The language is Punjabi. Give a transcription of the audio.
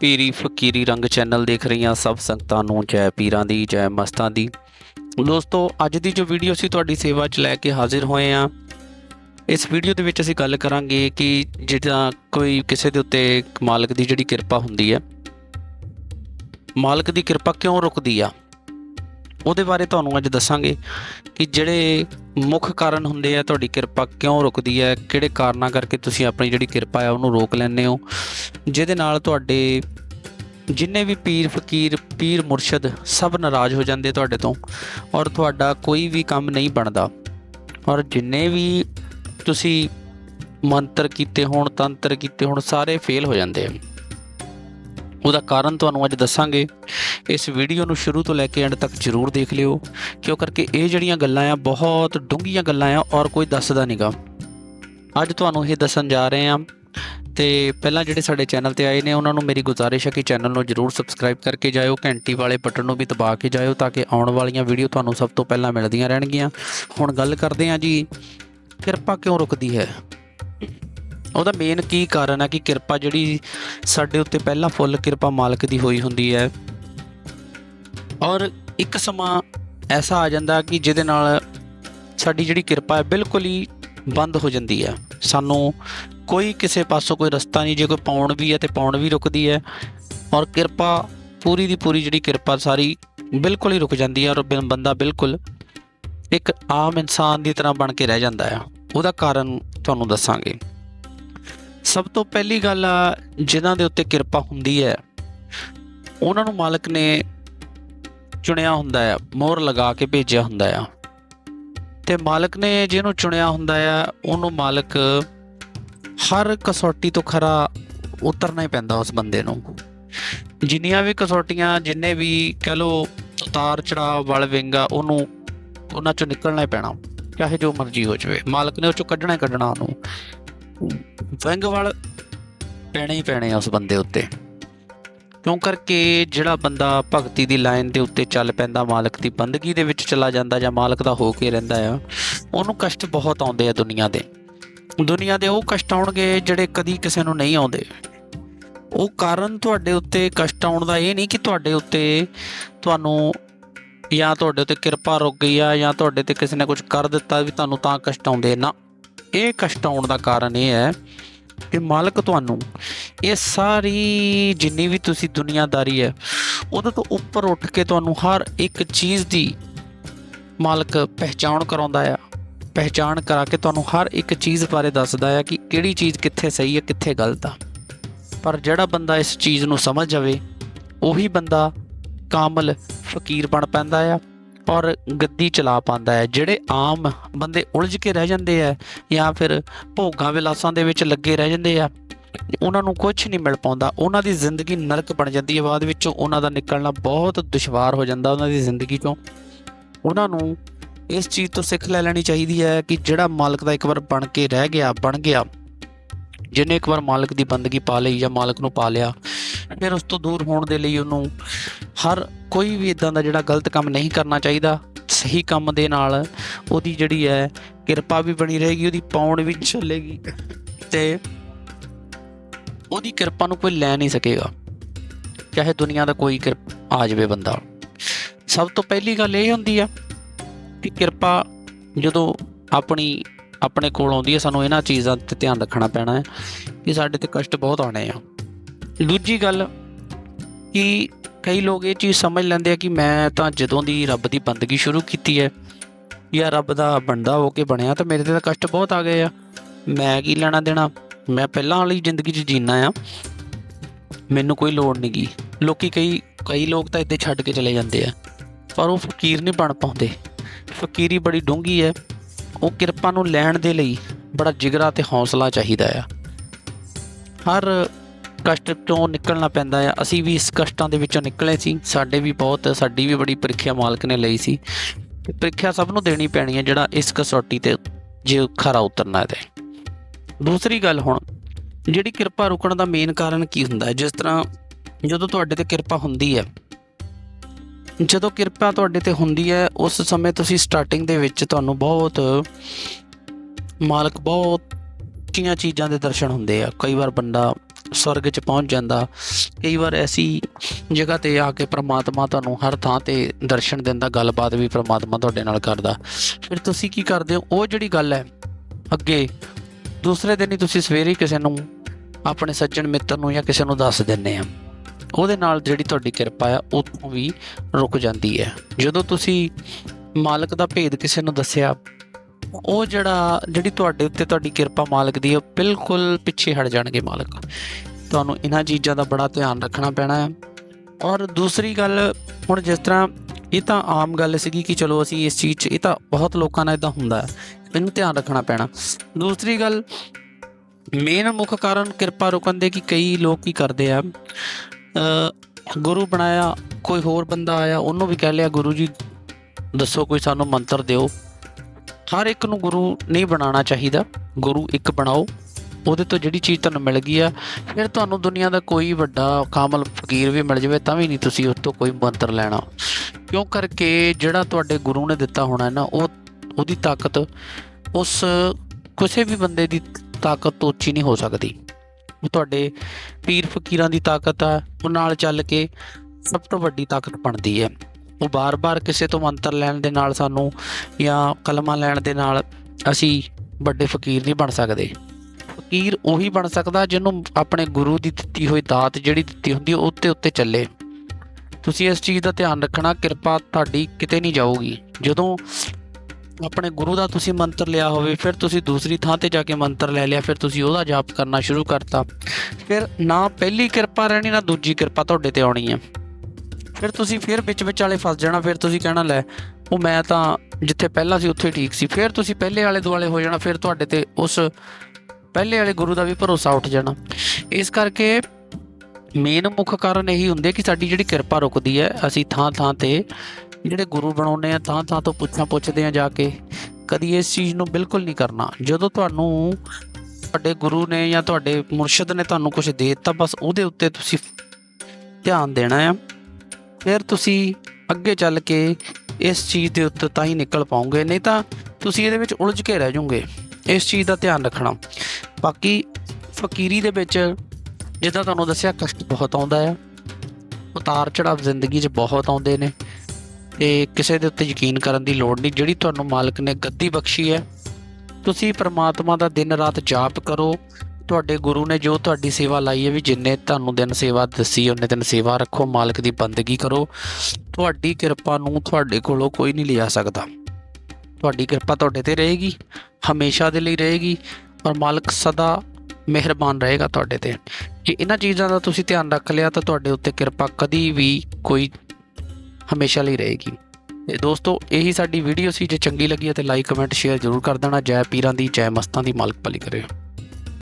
ਪੀਰੀ ਫਕੀਰੀ ਰੰਗ ਚੈਨਲ ਦੇਖ ਰਹੀਆਂ ਸਭ ਸੰਗਤਾਂ ਨੂੰ ਜੈ ਪੀਰਾਂ ਦੀ, ਜੈ ਮਸਤਾਂ ਦੀ। ਦੋਸਤੋ, ਅੱਜ ਦੀ ਜੋ ਵੀਡੀਓ ਅਸੀਂ ਤੁਹਾਡੀ ਸੇਵਾ 'ਚ ਲੈ ਕੇ ਹਾਜ਼ਰ ਹੋਏ ਹਾਂ, ਇਸ ਵੀਡੀਓ ਦੇ ਵਿੱਚ ਅਸੀਂ ਗੱਲ ਕਰਾਂਗੇ ਕਿ ਜਿਹੜਾ ਕੋਈ ਕਿਸੇ ਦੇ ਉੱਤੇ ਮਾਲਕ ਦੀ ਜਿਹੜੀ ਕਿਰਪਾ ਹੁੰਦੀ ਹੈ, ਮਾਲਕ ਦੀ ਕਿਰਪਾ ਕਿਉਂ ਰੁਕਦੀ ਆ? ਉਹਦੇ ਬਾਰੇ ਤੁਹਾਨੂੰ ਅੱਜ ਦੱਸਾਂਗੇ ਕਿ ਜਿਹੜੇ ਮੁੱਖ ਕਾਰਨ ਹੁੰਦੇ ਆ ਤੁਹਾਡੀ ਕਿਰਪਾ ਕਿਉਂ ਰੁਕਦੀ ਹੈ, ਕਿਹੜੇ ਕਾਰਨਾਂ ਕਰਕੇ ਤੁਸੀਂ ਆਪਣੀ ਜਿਹੜੀ ਕਿਰਪਾ ਆ ਉਹਨੂੰ ਰੋਕ ਲੈਂਦੇ ਹੋ। ਜਿਹਦੇ ਨਾਲ ਤੁਹਾਡੇ ਜਿੰਨੇ ਵੀ ਪੀਰ ਫਕੀਰ, ਪੀਰ ਮੁਰਸ਼ਦ ਸਭ ਨਾਰਾਜ਼ ਹੋ ਜਾਂਦੇ ਤੁਹਾਡੇ ਤੋਂ ਔਰ ਤੁਹਾਡਾ ਕੋਈ ਵੀ ਕੰਮ ਨਹੀਂ ਬਣਦਾ। ਔਰ ਜਿੰਨੇ ਵੀ ਤੁਸੀਂ ਮੰਤਰ ਕੀਤੇ ਹੋਣ, ਤੰਤਰ ਕੀਤੇ ਹੋਣ, ਸਾਰੇ ਫੇਲ ਹੋ ਜਾਂਦੇ ਆ। ਉਹਦਾ ਕਾਰਨ ਤੁਹਾਨੂੰ ਅੱਜ ਦੱਸਾਂਗੇ ਇਸ ਵੀਡੀਓ ਨੂੰ ਸ਼ੁਰੂ ਤੋਂ ਲੈ ਕੇ ਐਂਡ ਤੱਕ ਜ਼ਰੂਰ ਦੇਖ ਲਿਓ, ਕਿਉਂ ਕਰਕੇ ਇਹ ਜਿਹੜੀਆਂ ਗੱਲਾਂ ਆ, ਬਹੁਤ ਡੂੰਘੀਆਂ ਗੱਲਾਂ ਆ ਔਰ ਕੋਈ ਦੱਸਦਾ ਨਹੀਂਗਾ ਅੱਜ ਤੁਹਾਨੂੰ ਇਹ ਦੱਸਣ ਜਾ ਰਹੇ ਹਾਂ ਤੇ ਪਹਿਲਾਂ ਜਿਹੜੇ ਸਾਡੇ ਚੈਨਲ ਤੇ ਆਏ ਨੇ, ਉਹਨਾਂ ਨੂੰ ਮੇਰੀ ਗੁਜ਼ਾਰਿਸ਼ ਹੈ ਕਿ ਚੈਨਲ ਨੂੰ ਜਰੂਰ ਸਬਸਕ੍ਰਾਈਬ ਕਰਕੇ ਜਾਇਓ, ਘੰਟੀ ਵਾਲੇ ਬਟਨ ਨੂੰ ਵੀ ਦਬਾ ਕੇ ਜਾਇਓ ਤਾਂ ਕਿ ਆਉਣ ਵਾਲੀਆਂ ਵੀਡੀਓ ਤੁਹਾਨੂੰ ਸਭ ਤੋਂ ਪਹਿਲਾਂ ਮਿਲਦੀਆਂ ਰਹਿਣਗੀਆਂ। ਹੁਣ ਗੱਲ ਕਰਦੇ ਹਾਂ ਜੀ, ਕਿਰਪਾ ਕਿਉਂ ਰੁਕਦੀ ਹੈ? ਉਹਦਾ ਮੇਨ ਕੀ ਕਾਰਨ ਹੈ ਕਿ ਕਿਰਪਾ ਜਿਹੜੀ ਸਾਡੇ ਉੱਤੇ ਪਹਿਲਾਂ ਫੁੱਲ ਕਿਰਪਾ ਮਾਲਕ ਦੀ ਹੋਈ ਹੁੰਦੀ ਹੈ ਔਰ ਇੱਕ ਸਮਾਂ ਐਸਾ ਆ ਜਾਂਦਾ ਕਿ ਜਿਹਦੇ ਨਾਲ ਸਾਡੀ ਜਿਹੜੀ ਕਿਰਪਾ ਹੈ ਬਿਲਕੁਲ ਹੀ ਬੰਦ ਹੋ ਜਾਂਦੀ ਹੈ। ਸਾਨੂੰ ਕੋਈ ਕਿਸੇ ਪਾਸੋਂ ਕੋਈ ਰਸਤਾ ਨਹੀਂ, ਜੇ ਕੋਈ ਪਾਉਣ ਵੀ ਹੈ ਤੇ ਪਾਉਣ ਵੀ ਰੁਕਦੀ ਹੈ ਔਰ ਕਿਰਪਾ ਪੂਰੀ ਦੀ ਪੂਰੀ ਜਿਹੜੀ ਕਿਰਪਾ ਸਾਰੀ ਬਿਲਕੁਲ ਹੀ ਰੁਕ ਜਾਂਦੀ ਹੈ ਔਰ ਬਿਨ- ਬੰਦਾ ਬਿਲਕੁਲ ਇੱਕ ਆਮ ਇਨਸਾਨ ਦੀ ਤਰ੍ਹਾਂ ਬਣ ਕੇ ਰਹਿ ਜਾਂਦਾ ਹੈ। ਉਹਦਾ ਕਾਰਨ ਤੁਹਾਨੂੰ ਦੱਸਾਂਗੇ। ਸਭ ਤੋਂ ਪਹਿਲੀ ਗੱਲ ਆ, ਜਿਨ੍ਹਾਂ ਦੇ ਉੱਤੇ ਕਿਰਪਾ ਹੁੰਦੀ ਹੈ, ਉਹਨਾਂ ਨੂੰ ਮਾਲਕ ਨੇ ਚੁਣਿਆ ਹੁੰਦਾ ਆ, ਮੋਹਰ ਲਗਾ ਕੇ ਭੇਜਿਆ ਹੁੰਦਾ ਆ। ਤੇ ਮਾਲਕ ਨੇ ਜਿਹਨੂੰ ਚੁਣਿਆ ਹੁੰਦਾ ਆ, ਉਹਨੂੰ ਮਾਲਕ ਹਰ ਕਸੌਟੀ ਤੋਂ ਖਰਾ ਉਤਰਨਾ ਹੀ ਪੈਂਦਾ ਉਸ ਬੰਦੇ ਨੂੰ। ਜਿੰਨੀਆਂ ਵੀ ਕਸੌਟੀਆਂ, ਜਿੰਨੇ ਵੀ ਕਹ ਲੋ ਉਤਾਰ ਚੜਾਅ, ਵਲ ਵਿੰਗਾ ਉਹਨੂੰ ਉਹਨਾਂ ਚੋਂ ਨਿਕਲਣਾ ਹੀ ਪੈਣਾ, ਚਾਹੇ ਜੋ ਮਰਜ਼ੀ ਹੋ ਜਾਵੇ। ਮਾਲਕ ਨੇ ਉਹ ਚੋਂ ਕੱਢਣਾ ਹੀ ਕੱਢਣਾ ਉਹਨੂੰ। ਵਿੰਗ ਵਲ ਪੈਣੇ ਹੀ ਪੈਣੇ ਆ ਉਸ ਬੰਦੇ ਉੱਤੇ। ਕਿਉਂ ਕਰਕੇ ਜਿਹੜਾ ਬੰਦਾ ਭਗਤੀ ਦੀ ਲਾਈਨ ਦੇ ਉੱਤੇ ਚੱਲ ਪੈਂਦਾ, ਮਾਲਕ ਦੀ ਬੰਦਗੀ ਦੇ ਵਿੱਚ ਚਲਾ ਜਾਂਦਾ ਜਾਂ ਮਾਲਕ ਦਾ ਹੋ ਕੇ ਰਹਿੰਦਾ ਆ, ਉਹਨੂੰ ਕਸ਼ਟ ਬਹੁਤ ਆਉਂਦੇ ਆ ਦੁਨੀਆ ਦੇ। ਦੁਨੀਆ ਦੇ ਉਹ ਕਸ਼ਟ ਆਉਣਗੇ ਜਿਹੜੇ ਕਦੀ ਕਿਸੇ ਨੂੰ ਨਹੀਂ ਆਉਂਦੇ। ਉਹ ਕਾਰਨ ਤੁਹਾਡੇ ਉੱਤੇ ਕਸ਼ਟ ਆਉਣ ਦਾ ਇਹ ਨਹੀਂ ਕਿ ਤੁਹਾਡੇ ਉੱਤੇ ਤੁਹਾਨੂੰ ਜਾਂ ਤੁਹਾਡੇ ਉੱਤੇ ਕਿਰਪਾ ਰੁਕ ਗਈ ਆ ਜਾਂ ਤੁਹਾਡੇ ਤੇ ਕਿਸੇ ਨੇ ਕੁਝ ਕਰ ਦਿੱਤਾ ਵੀ ਤੁਹਾਨੂੰ ਤਾਂ ਕਸ਼ਟ ਆਉਂਦੇ ਨਾ। ਇਹ ਕਸ਼ਟ ਆਉਣ ਦਾ ਕਾਰਨ ਇਹ ਹੈ ਕਿ ਮਾਲਕ ਤੁਹਾਨੂੰ ਇਹ ਸਾਰੀ ਜਿੰਨੀ ਵੀ ਤੁਸੀਂ ਦੁਨੀਆਦਾਰੀ ਹੈ, ਉਹਦੇ ਤੋਂ ਉੱਪਰ ਉੱਠ ਕੇ ਤੁਹਾਨੂੰ ਹਰ ਇੱਕ ਚੀਜ਼ ਦੀ ਮਾਲਕ ਪਹਿਚਾਣ ਕਰਾਉਂਦਾ ਆ, ਪਹਿਚਾਣ ਕਰਾ ਕੇ ਤੁਹਾਨੂੰ ਹਰ ਇੱਕ ਚੀਜ਼ ਬਾਰੇ ਦੱਸਦਾ ਆ ਕਿ ਕਿਹੜੀ ਚੀਜ਼ ਕਿੱਥੇ ਸਹੀ ਹੈ, ਕਿੱਥੇ ਗਲਤ ਆ। ਪਰ ਜਿਹੜਾ ਬੰਦਾ ਇਸ ਚੀਜ਼ ਨੂੰ ਸਮਝ ਜਾਵੇ, ਉਹੀ ਬੰਦਾ ਕਾਮਲ ਫਕੀਰ ਬਣ ਪੈਂਦਾ ਆ। ਔਰ ਗੱਦੀ ਚਲਾ ਪਾਉਂਦਾ ਹੈ, ਜਿਹੜੇ ਆਮ ਬੰਦੇ ਉਲਝ ਕੇ ਰਹਿ ਜਾਂਦੇ ਆ ਜਾਂ ਫਿਰ ਭੋਗਾਂ ਵਿਲਾਸਾਂ ਦੇ ਵਿੱਚ ਲੱਗੇ ਰਹਿ ਜਾਂਦੇ ਆ, ਉਹਨਾਂ ਨੂੰ ਕੁਝ ਨਹੀਂ ਮਿਲ ਪਾਉਂਦਾ, ਉਹਨਾਂ ਦੀ ਜ਼ਿੰਦਗੀ ਨਰਕ ਬਣ ਜਾਂਦੀ ਹੈ, ਬਾਅਦ ਵਿੱਚੋਂ ਉਹਨਾਂ ਦਾ ਨਿਕਲਣਾ ਬਹੁਤ ਦੁਸ਼ਵਾਰ ਹੋ ਜਾਂਦਾ ਉਹਨਾਂ ਦੀ ਜ਼ਿੰਦਗੀ ਚੋਂ ਉਹਨਾਂ ਨੂੰ ਇਸ ਚੀਜ਼ ਤੋਂ ਸਿੱਖ ਲੈ ਲੈਣੀ ਚਾਹੀਦੀ ਹੈ ਕਿ ਜਿਹੜਾ ਮਾਲਕ ਦਾ ਇੱਕ ਵਾਰ ਬਣ ਕੇ ਰਹਿ ਗਿਆ, ਬਣ ਗਿਆ, ਜਿਹਨੇ ਇੱਕ ਵਾਰ ਮਾਲਕ ਦੀ ਬੰਦਗੀ ਪਾ ਲਈ ਜਾਂ ਮਾਲਕ ਨੂੰ ਪਾ ਲਿਆ ਫਿਰ ਉਸ ਤੋਂ ਦੂਰ ਹੋਣ ਦੇ ਲਈ ਉਹਨੂੰ ਹਰ ਕੋਈ ਵੀ ਇਦਾਂ ਦਾ ਜਿਹੜਾ ਗਲਤ ਕੰਮ ਨਹੀਂ ਕਰਨਾ ਚਾਹੀਦਾ, ਸਹੀ ਕੰਮ ਦੇ ਨਾਲ ਉਹਦੀ ਜਿਹੜੀ ਹੈ ਕਿਰਪਾ ਵੀ ਬਣੀ ਰਹੇਗੀ, ਉਹਦੀ ਪੌਣ ਵੀ ਚੱਲੇਗੀ ਤੇ ਉਹਦੀ ਕਿਰਪਾ ਨੂੰ ਕੋਈ ਲੈ ਨਹੀਂ ਸਕੇਗਾ, ਚਾਹੇ ਦੁਨੀਆ ਦਾ ਕੋਈ ਕਿਰਪ ਆ ਜਾਵੇ ਬੰਦਾ। ਸਭ ਤੋਂ ਪਹਿਲੀ ਗੱਲ ਇਹ ਹੁੰਦੀ ਆ ਕਿ ਕਿਰਪਾ ਜਦੋਂ ਆਪਣੀ, ਆਪਣੇ ਕੋਲ ਆਉਂਦੀ ਹੈ, ਸਾਨੂੰ ਇਹਨਾਂ ਚੀਜ਼ਾਂ ਤੇ ਧਿਆਨ ਰੱਖਣਾ ਪੈਣਾ ਹੈ ਕਿ ਸਾਡੇ ਤੇ ਕਸ਼ਟ ਬਹੁਤ ਆਉਣੇ ਆ। ਦੂਜੀ ਗੱਲ ਕਿ ਕਈ ਲੋਕ ਇਹ ਚੀਜ਼ ਸਮਝ ਲੈਂਦੇ ਆ ਕਿ ਮੈਂ ਤਾਂ ਜਦੋਂ ਦੀ ਰੱਬ ਦੀ ਬੰਦਗੀ ਸ਼ੁਰੂ ਕੀਤੀ ਹੈ, ਜਾਂ ਰੱਬ ਦਾ ਬੰਦਾ ਹੋ ਕੇ ਬਣਿਆ, ਤਾਂ ਮੇਰੇ ਤੇ ਤਾਂ ਕਸ਼ਟ ਬਹੁਤ ਆ ਗਏ ਆ। ਮੈਂ ਕੀ ਲੈਣਾ ਦੇਣਾ? ਮੈਂ ਪਹਿਲਾਂ ਵਾਲੀ ਜ਼ਿੰਦਗੀ 'ਚ ਜੀਣਾ ਆ। ਮੈਨੂੰ ਕੋਈ ਲੋੜ ਨਹੀਂ ਗੀ। ਲੋਕੀ ਕਈ ਕਈ ਲੋਕ ਤਾਂ ਇੱਥੇ ਛੱਡ ਕੇ ਚਲੇ ਜਾਂਦੇ ਆ, ਪਰ ਉਹ ਫਕੀਰ ਨਹੀਂ ਬਣ ਪਾਉਂਦੇ। ਫਕੀਰੀ ਬੜੀ ਡੂੰਗੀ ਹੈ। ਉਹ ਕਿਰਪਾ ਨੂੰ ਲੈਣ ਦੇ ਲਈ ਬੜਾ ਜਿਗਰਾ ਤੇ ਹੌਸਲਾ ਚਾਹੀਦਾ ਆ। ਹਰ ਕਸ਼ਟ ਤੋਂ ਨਿਕਲਣਾ ਪੈਂਦਾ ਆ। ਅਸੀਂ ਵੀ ਇਸ ਕਸ਼ਟਾਂ ਦੇ ਵਿੱਚੋਂ ਨਿਕਲੇ ਸੀ। ਸਾਡੇ ਵੀ ਬਹੁਤ, ਸਾਡੀ ਵੀ ਬੜੀ ਪ੍ਰੀਖਿਆ ਮਾਲਕ ਨੇ ਲਈ ਸੀ। ਪ੍ਰੀਖਿਆ ਸਭ ਨੂੰ ਦੇਣੀ ਪੈਣੀ ਹੈ ਜਿਹੜਾ ਇਸ ਕਸੌਟੀ ਤੇ ਜੇ ਖਰਾ ਉਤਰਨਾ ਹੈ ਤੇ। ਦੂਸਰੀ ਗੱਲ ਹੁਣ, ਜਿਹੜੀ ਕਿਰਪਾ ਰੁਕਣ ਦਾ ਮੇਨ ਕਾਰਨ ਕੀ ਹੁੰਦਾ ਹੈ? ਜਿਸ ਤਰ੍ਹਾਂ ਜਦੋਂ ਤੁਹਾਡੇ ਤੇ ਕਿਰਪਾ ਹੁੰਦੀ ਹੈ, ਜਦੋਂ ਕਿਰਪਾ ਤੁਹਾਡੇ ਤੇ ਹੁੰਦੀ ਹੈ, ਉਸ ਸਮੇਂ ਤੁਸੀਂ ਸਟਾਰਟਿੰਗ ਦੇ ਵਿੱਚ ਤੁਹਾਨੂੰ ਬਹੁਤ ਮਾਲਕ ਬਹੁਤ ਉੱਚੀਆਂ ਚੀਜ਼ਾਂ ਦੇ ਦਰਸ਼ਨ ਹੁੰਦੇ ਆ। ਕਈ ਵਾਰ ਬੰਦਾ ਸਵਰਗ 'ਚ ਪਹੁੰਚ ਜਾਂਦਾ। ਕਈ ਵਾਰ ਐਸੀ ਜਗ੍ਹਾ ਤੇ ਆ ਕੇ ਪ੍ਰਮਾਤਮਾ ਤੁਹਾਨੂੰ ਹਰ ਥਾਂ ਤੇ ਦਰਸ਼ਨ ਦਿੰਦਾ ਗੱਲਬਾਤ ਵੀ ਪ੍ਰਮਾਤਮਾ ਤੁਹਾਡੇ ਨਾਲ ਕਰਦਾ। ਫਿਰ ਤੁਸੀਂ ਕੀ ਕਰਦੇ ਹੋ? ਉਹ ਜਿਹੜੀ ਗੱਲ ਹੈ, ਅੱਗੇ ਦੂਸਰੇ ਦਿਨ ਹੀ ਤੁਸੀਂ ਸਵੇਰੇ ਕਿਸੇ ਨੂੰ, ਆਪਣੇ ਸੱਜਣ ਮਿੱਤਰ ਨੂੰ ਜਾਂ ਕਿਸੇ ਨੂੰ ਦੱਸ ਦਿੰਦੇ ਆ। ਉਹਦੇ ਨਾਲ ਜਿਹੜੀ ਤੁਹਾਡੀ ਕਿਰਪਾ ਆ, ਉੱਥੋਂ ਵੀ ਰੁਕ ਜਾਂਦੀ ਹੈ। ਜਦੋਂ ਤੁਸੀਂ ਮਾਲਕ ਦਾ ਭੇਦ ਕਿਸੇ ਨੂੰ ਦੱਸਿਆ ਉਹ ਜਿਹੜਾ, ਜਿਹੜੀ ਤੁਹਾਡੇ ਉੱਤੇ ਤੁਹਾਡੀ ਕਿਰਪਾ ਮਾਲਕ ਦੀ ਉਹ ਬਿਲਕੁਲ ਪਿੱਛੇ ਹਟ ਜਾਣਗੇ ਮਾਲਕ। ਤੁਹਾਨੂੰ ਇਹਨਾਂ ਚੀਜ਼ਾਂ ਦਾ ਬੜਾ ਧਿਆਨ ਰੱਖਣਾ ਪੈਣਾ ਹੈ। ਔਰ ਦੂਸਰੀ ਗੱਲ, ਹੁਣ ਜਿਸ ਤਰ੍ਹਾਂ ਇਹ ਤਾਂ ਆਮ ਗੱਲ ਸੀਗੀ ਕਿ ਚਲੋ ਅਸੀਂ ਇਸ ਚੀਜ਼ 'ਚ, ਇਹ ਤਾਂ ਬਹੁਤ ਲੋਕਾਂ ਨਾਲ ਇਦਾਂ ਹੁੰਦਾ ਹੈ। ਇਹਨੂੰ ਧਿਆਨ ਰੱਖਣਾ ਪੈਣਾ। ਦੂਸਰੀ ਗੱਲ ਮੇਨ ਮੁੱਖ ਕਾਰਨ ਕਿਰਪਾ ਰੁਕਣ ਦੇ ਕਿ ਕਈ ਲੋਕ ਕੀ ਕਰਦੇ ਆ ਗੁਰੂ ਬਣਾਇਆ, ਕੋਈ ਹੋਰ ਬੰਦਾ ਆਇਆ, ਉਹਨੂੰ ਵੀ ਕਹਿ ਲਿਆ, ਗੁਰੂ ਜੀ, ਦੱਸੋ ਕੋਈ ਸਾਨੂੰ ਮੰਤਰ ਦਿਓ। ਹਰ ਇੱਕ ਨੂੰ ਗੁਰੂ ਨਹੀਂ ਬਣਾਉਣਾ ਚਾਹੀਦਾ। ਗੁਰੂ ਇੱਕ ਬਣਾਓ, ਉਹਦੇ ਤੋਂ ਜਿਹੜੀ ਚੀਜ਼ ਤੁਹਾਨੂੰ ਮਿਲ ਗਈ ਆ, ਫਿਰ ਤੁਹਾਨੂੰ ਦੁਨੀਆ ਦਾ ਕੋਈ ਵੱਡਾ ਕਾਮਲ ਫਕੀਰ ਵੀ ਮਿਲ ਜਾਵੇ, ਤਾਂ ਵੀ ਨਹੀਂ ਤੁਸੀਂ ਉਸ ਤੋਂ ਕੋਈ ਮੰਤਰ ਲੈਣਾ। ਕਿਉਂ ਕਰਕੇ ਜਿਹੜਾ ਤੁਹਾਡੇ ਗੁਰੂ ਨੇ ਦਿੱਤਾ ਹੋਣਾ ਨਾ, ਉਹ, ਉਹਦੀ ਤਾਕਤ ਉਸ ਕਿਸੇ ਵੀ ਬੰਦੇ ਦੀ ਤਾਕਤ ਤੋਂ ਉੱਚੀ ਨਹੀਂ ਹੋ ਸਕਦੀ। ਉਹ ਤੁਹਾਡੇ ਪੀਰ ਫਕੀਰਾਂ ਦੀ ਤਾਕਤ ਆ, ਉਹ ਨਾਲ ਚੱਲ ਕੇ ਸਭ ਤੋਂ ਵੱਡੀ ਤਾਕਤ ਬਣਦੀ ਹੈ। ਉਹ ਬਾਰ-ਬਾਰ ਕਿਸੇ ਤੋਂ ਮੰਤਰ ਲੈਣ ਦੇ ਨਾਲ ਸਾਨੂੰ ਜਾਂ ਕਲਮਾ ਲੈਣ ਦੇ ਨਾਲ ਅਸੀਂ ਵੱਡੇ ਫਕੀਰ ਨਹੀਂ ਬਣ ਸਕਦੇ। ਫਕੀਰ ਉਹੀ ਬਣ ਸਕਦਾ ਜਿਹਨੂੰ ਆਪਣੇ ਗੁਰੂ ਦੀ ਦਿੱਤੀ ਹੋਈ ਦਾਤ ਜਿਹੜੀ ਦਿੱਤੀ ਹੁੰਦੀ ਉਹ ਉੱਤੇ ਉੱਤੇ ਚੱਲੇ। ਤੁਸੀਂ ਇਸ ਚੀਜ਼ ਦਾ ਧਿਆਨ ਰੱਖਣਾ, ਕਿਰਪਾ ਤੁਹਾਡੀ ਕਿਤੇ ਨਹੀਂ ਜਾਊਗੀ। ਜਦੋਂ ਆਪਣੇ ਗੁਰੂ ਦਾ ਤੁਸੀਂ ਮੰਤਰ ਲਿਆ ਹੋਵੇ, ਫਿਰ ਤੁਸੀਂ ਦੂਸਰੀ ਥਾਂ ਤੇ ਜਾ ਕੇ ਮੰਤਰ ਲੈ ਲਿਆ, ਫਿਰ ਤੁਸੀਂ ਉਹਦਾ ਜਾਪ ਕਰਨਾ ਸ਼ੁਰੂ ਕਰਤਾ। ਫਿਰ ਨਾ ਪਹਿਲੀ ਕਿਰਪਾ ਰਹਿਣੀ, ਨਾ ਦੂਜੀ ਕਿਰਪਾ ਤੁਹਾਡੇ ਤੇ ਆਉਣੀ ਹੈ। ਫਿਰ ਤੁਸੀਂ ਫਿਰ ਵਿੱਚ ਵਿੱਚ ਵਾਲੇ ਫਸ ਜਾਣਾ, ਫਿਰ ਤੁਸੀਂ ਕਹਿਣਾ, ਲੈ, ਉਹ ਮੈਂ ਤਾਂ ਜਿੱਥੇ ਪਹਿਲਾਂ ਸੀ ਉੱਥੇ ਠੀਕ ਸੀ। ਫਿਰ ਤੁਸੀਂ ਪਹਿਲੇ ਵਾਲੇ ਦੁਆਲੇ ਹੋ ਜਾਣਾ, ਫਿਰ ਤੁਹਾਡੇ ਤੇ ਉਸ ਪਹਿਲੇ ਵਾਲੇ ਗੁਰੂ ਦਾ ਵੀ ਭਰੋਸਾ ਉੱਠ ਜਾਣਾ। ਇਸ ਕਰਕੇ ਮੇਨ ਮੁੱਖ ਕਾਰਨ ਇਹੀ ਹੁੰਦੇ ਕਿ ਸਾਡੀ ਜਿਹੜੀ ਕਿਰਪਾ ਰੁਕਦੀ ਹੈ, ਅਸੀਂ ਥਾਂ ਥਾਂ ਤੇ ਜਿਹੜੇ ਗੁਰੂ ਬਣਾਉਨੇ ਆ ਥਾਂ ਥਾਂ ਤੋਂ ਪੁੱਛਾਂ ਪੁੱਛਦੇ ਆ ਜਾ ਕੇ, ਕਦੀ ਇਸ ਚੀਜ਼ ਨੂੰ ਬਿਲਕੁਲ ਨਹੀਂ ਕਰਨਾ। ਜਦੋਂ ਤੁਹਾਨੂੰ ਤੁਹਾਡੇ ਗੁਰੂ ਨੇ ਜਾਂ ਤੁਹਾਡੇ ਮੁਰਸ਼ਿਦ ਨੇ ਤੁਹਾਨੂੰ ਕੁਝ ਦੇ ਦਿੱਤਾ, ਬਸ ਉਹਦੇ ਉੱਤੇ ਤੁਸੀਂ ਧਿਆਨ ਦੇਣਾ ਆ। ਫਿਰ ਤੁਸੀਂ ਅੱਗੇ ਚੱਲ ਕੇ ਇਸ ਚੀਜ਼ ਦੇ ਉੱਤੇ ਤਾਂ ਹੀ ਨਿਕਲ ਪਾਉਂਗੇ, ਨਹੀਂ ਤਾਂ ਤੁਸੀਂ ਇਹਦੇ ਵਿੱਚ ਉਲਝ ਕੇ ਰਹਿ ਜਾਓਗੇ। ਇਸ ਚੀਜ਼ ਦਾ ਧਿਆਨ ਰੱਖਣਾ। ਬਾਕੀ ਫਕੀਰੀ ਦੇ ਵਿੱਚ ਜਿੱਦਾਂ ਤੁਹਾਨੂੰ ਦੱਸਿਆ, ਕਸ਼ਟ ਬਹੁਤ ਆਉਂਦਾ ਆ। ਉਤਾਰ ਚੜਾਵ ਜ਼ਿੰਦਗੀ 'ਚ ਬਹੁਤ ਆਉਂਦੇ ਨੇ। ਤੇ ਕਿਸੇ ਦੇ ਉੱਤੇ ਯਕੀਨ ਕਰਨ ਦੀ ਲੋੜ ਨਹੀਂ। ਜਿਹੜੀ ਤੁਹਾਨੂੰ ਮਾਲਕ ਨੇ ਗੱਦੀ ਬਖਸ਼ੀ ਹੈ, ਤੁਸੀਂ ਪ੍ਰਮਾਤਮਾ ਦਾ ਦਿਨ ਰਾਤ ਜਾਪ ਕਰੋ। ਤੁਹਾਡੇ ਗੁਰੂ ਨੇ ਜੋ ਤੁਹਾਡੀ ਸੇਵਾ ਲਾਈ ਹੈ ਵੀ ਜਿੰਨੇ ਤੁਹਾਨੂੰ ਦਿਨ ਸੇਵਾ ਦੱਸੀ, ਉਹਨੇ ਦਿਨ ਸੇਵਾ ਰੱਖੋ, ਮਾਲਕ ਦੀ ਬੰਦਗੀ ਕਰੋ। ਤੁਹਾਡੀ ਕਿਰਪਾ ਨੂੰ ਤੁਹਾਡੇ ਕੋਲੋਂ ਕੋਈ ਨਹੀਂ ਲਿਆ ਸਕਦਾ। ਤੁਹਾਡੀ ਕਿਰਪਾ ਤੁਹਾਡੇ ਤੇ ਰਹੇਗੀ, ਹਮੇਸ਼ਾ ਦੇ ਲਈ ਰਹੇਗੀ ਔਰ ਮਾਲਕ ਸਦਾ ਮਿਹਰਬਾਨ ਰਹੇਗਾ ਤੁਹਾਡੇ ਤੇ। ਜੇ ਇਹਨਾਂ ਚੀਜ਼ਾਂ ਦਾ ਤੁਸੀਂ ਧਿਆਨ ਰੱਖ ਲਿਆ ਤਾਂ ਤੁਹਾਡੇ ਉੱਤੇ ਕਿਰਪਾ ਕਦੀ ਵੀ ਕੋਈ ਹਮੇਸ਼ਾ ਲਈ ਰਹੇਗੀ। ਤੇ ਦੋਸਤੋ, ਇਹੀ ਸਾਡੀ ਵੀਡੀਓ ਸੀ। ਜੇ ਚੰਗੀ ਲੱਗੀ ਹੈ ਤੇ ਲਾਈਕ ਕਮੈਂਟ ਸ਼ੇਅਰ ਜ਼ਰੂਰ ਕਰ ਦੇਣਾ। ਜੈ ਪੀਰਾਂ ਦੀ, ਜੈ ਮਸਤਾਂ ਦੀ ਮਾਲਕ ਭਲੀ ਕਰੇ